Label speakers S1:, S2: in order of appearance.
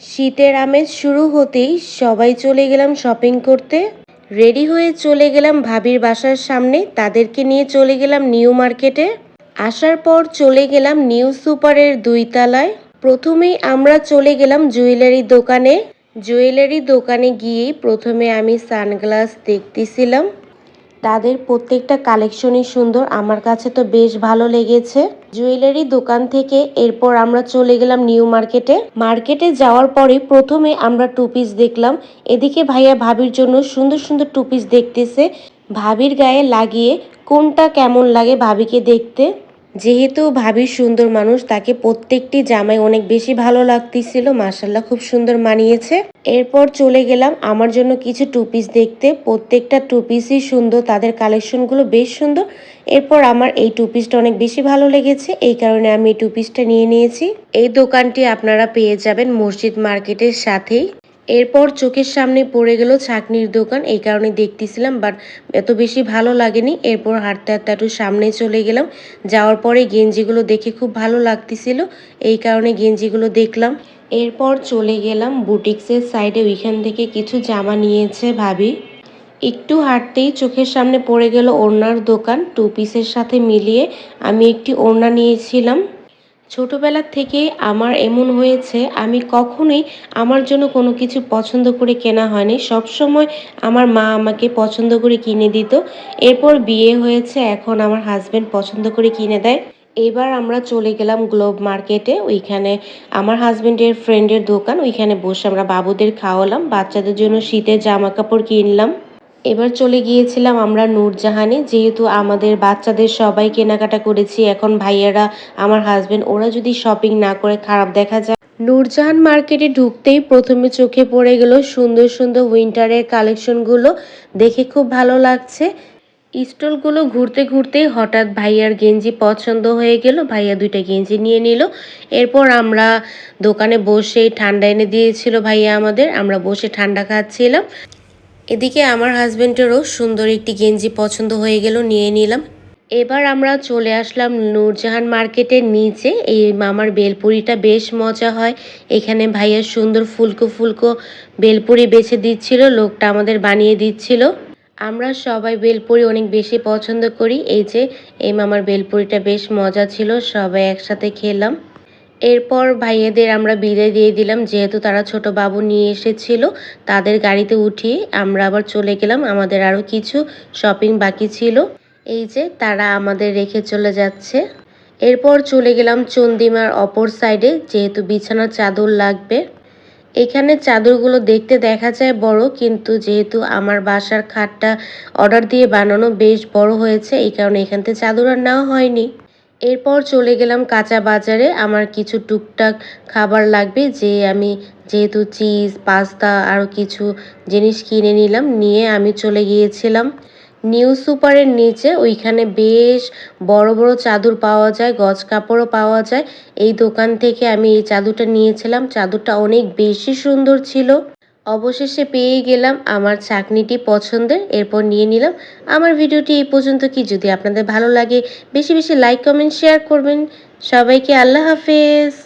S1: শীতের আমেজ শুরু হতেই সবাই চলে গেলাম শপিং করতে। রেডি হয়ে চলে গেলাম ভাবির বাসার সামনে, তাদেরকে নিয়ে চলে গেলাম নিউ মার্কেটে আসার পর চলে গেলাম নিউ সুপারের দুই তলায় প্রথমেই আমরা চলে গেলাম জুয়েলারি দোকানে। জুয়েলারি দোকানে গিয়েই প্রথমে আমি সানগ্লাস দেখতেছিলাম। তাদের প্রত্যেকটা কালেকশনই সুন্দর। আমার কাছে তো বেশ ভালো লেগেছে। জুয়েলারি দোকান থেকে এরপর আমরা চলে গেলাম নিউ মার্কেটে। মার্কেটে যাওয়ার পরে প্রথমে আমরা টু পিস দেখলাম। এদিকে ভাইয়া ভাবির জন্য সুন্দর সুন্দর টু পিস দেখতেছে। ভাবির গায়ে লাগিয়ে কোনটা কেমন লাগে ভাবিকে দেখতে। যেহেতু ভাবি সুন্দর মানুষ, তাকে প্রত্যেকটি জামাই অনেক বেশি ভালো লাগতেছিল। মাসাল্লাহ খুব সুন্দর মানিয়েছে। এরপর চলে গেলাম আমার জন্য কিছু টু পিস দেখতে। প্রত্যেকটা টু পিসই সুন্দর, তাদের কালেকশনগুলো বেশ সুন্দর। এরপর আমার এই টু পিসটা অনেক বেশি ভালো লেগেছে। এই কারণে আমি এই টু পিসটা নিয়ে নিয়েছি। এই দোকানটি আপনারা পেয়ে যাবেন মসজিদ মার্কেটের সাথেই। এরপর চোখের সামনে পড়ে গেল ছাকনির দোকান। এই কারণে দেখতেছিলাম বাট এত বেশি ভালো লাগেনি। এরপর হাঁটতে হাঁটতে একটু সামনে চলে গেলাম। যাওয়ার পরে গেঞ্জিগুলো দেখে খুব ভালো লাগতেছিল। এই কারণে গেঞ্জিগুলো দেখলাম। এরপর চলে গেলাম বুটিক্সের সাইডে ওইখান থেকে কিছু জামা নিয়েছে ভাবি। একটু হাঁটতেই চোখের সামনে পড়ে গেল ওড়নার দোকান। টু পিসের সাথে মিলিয়ে আমি একটি ওড়না নিয়েছিলাম। ছোটবেলা থেকে আমার এমন হয়েছে, আমি কখনোই আমার জন্য কোনো কিছু পছন্দ করে কেনা হয়নি। সব সময় আমার মা আমাকে পছন্দ করে কিনে দিত। এরপর বিয়ে হয়েছে, এখন আমার হাজবেন্ড পছন্দ করে কিনে দেয়। এবার আমরা চলে গেলাম গ্লোব মার্কেটে ওইখানে আমার হাজবেন্ডের ফ্রেন্ডের দোকান, ওইখানে বসে আমরা বাবুদের খাওয়ালাম, বাচ্চাদের জন্য শীতের জামা কাপড় কিনলাম। এবার চলে গিয়েছিলাম আমরা নূরজাহানে। যেহেতু আমাদের বাচ্চাদের সবাই কেনাকাটা করেছি, এখন ভাইয়ারা, আমার হাজবেন্ড ওরা যদি শপিং না করে, খারাপ দেখা যায়। নূরজাহান মার্কেটে ঢুকতেই প্রথমে চোখে পড়ে গেল সুন্দর সুন্দর উইন্টারের কালেকশনগুলো দেখে খুব ভালো লাগছে। স্টলগুলো ঘুরতে ঘুরতে হঠাৎ ভাইয়ার গেঞ্জি পছন্দ হয়ে গেল। ভাইয়া দুইটা গেঞ্জি নিয়ে নিল। এরপর আমরা দোকানে বসে ঠান্ডা এনে দিয়েছিল ভাইয়া আমাদের। আমরা বসে ঠান্ডা খাচ্ছিলাম। এদিকে আমার হাজবেন্ডেরও সুন্দর একটি গেঞ্জি পছন্দ হয়ে গেল, নিয়ে নিলাম। এবার আমরা চলে আসলাম নূরজাহান মার্কেটের নিচে। এই মামার বেলপুরিটা বেশ মজা হয়। এখানে ভাইয়া সুন্দর ফুলকো ফুলকো বেলপুরি বেছে দিচ্ছিল, লোকটা আমাদের বানিয়ে দিচ্ছিল। আমরা সবাই বেলপুরি অনেক বেশি পছন্দ করি। এই যে, এই মামার বেলপুরিটা বেশ মজা ছিল, সবাই একসাথে খেলাম। এরপর ভাইয়েদের আমরা বিদায় দিয়ে দিলাম। যেহেতু তারা ছোট বাবু নিয়ে এসেছিল, তাদের গাড়িতে উঠিয়ে আমরা আবার চলে গেলাম। আমাদের আরও কিছু শপিং বাকি ছিল। এই যে তারা আমাদের রেখে চলে যাচ্ছে। এরপর চলে গেলাম চন্দিমার অপর সাইডে যেহেতু বিছানার চাদর লাগবে। এখানে চাদরগুলো দেখতে দেখা যায় বড়, কিন্তু যেহেতু আমার বাসার খাটটা অর্ডার দিয়ে বানানো বেশ বড় হয়েছে, এই কারণে এখান থেকে চাদর আর নেওয়া হয়নি। এরপর চলে গেলাম কাঁচা বাজারে। আমার কিছু টুকটাক খাবার লাগবে, যে আমি যেহেতু চিজ, পাস্তা আরও কিছু জিনিস কিনে নিলাম, নিয়ে আমি চলে গিয়েছিলাম নিউ সুপারের নিচে। ওইখানে বেশ বড় বড় চাদর পাওয়া যায়, গজ কাপড়ও পাওয়া যায়। এই দোকান থেকে আমি এই চাদরটা নিয়েছিলাম। চাদরটা অনেক বেশি সুন্দর ছিল। অবশেষে পেয়ে গেলাম আমার চাকনিটি পছন্দের, এরপর নিয়ে নিলাম। আমার ভিডিওটি এই পর্যন্ত কি? যদি আপনাদের ভালো লাগে, বেশি বেশি লাইক কমেন্ট শেয়ার করবেন। সবাইকে আল্লাহ হাফেজ।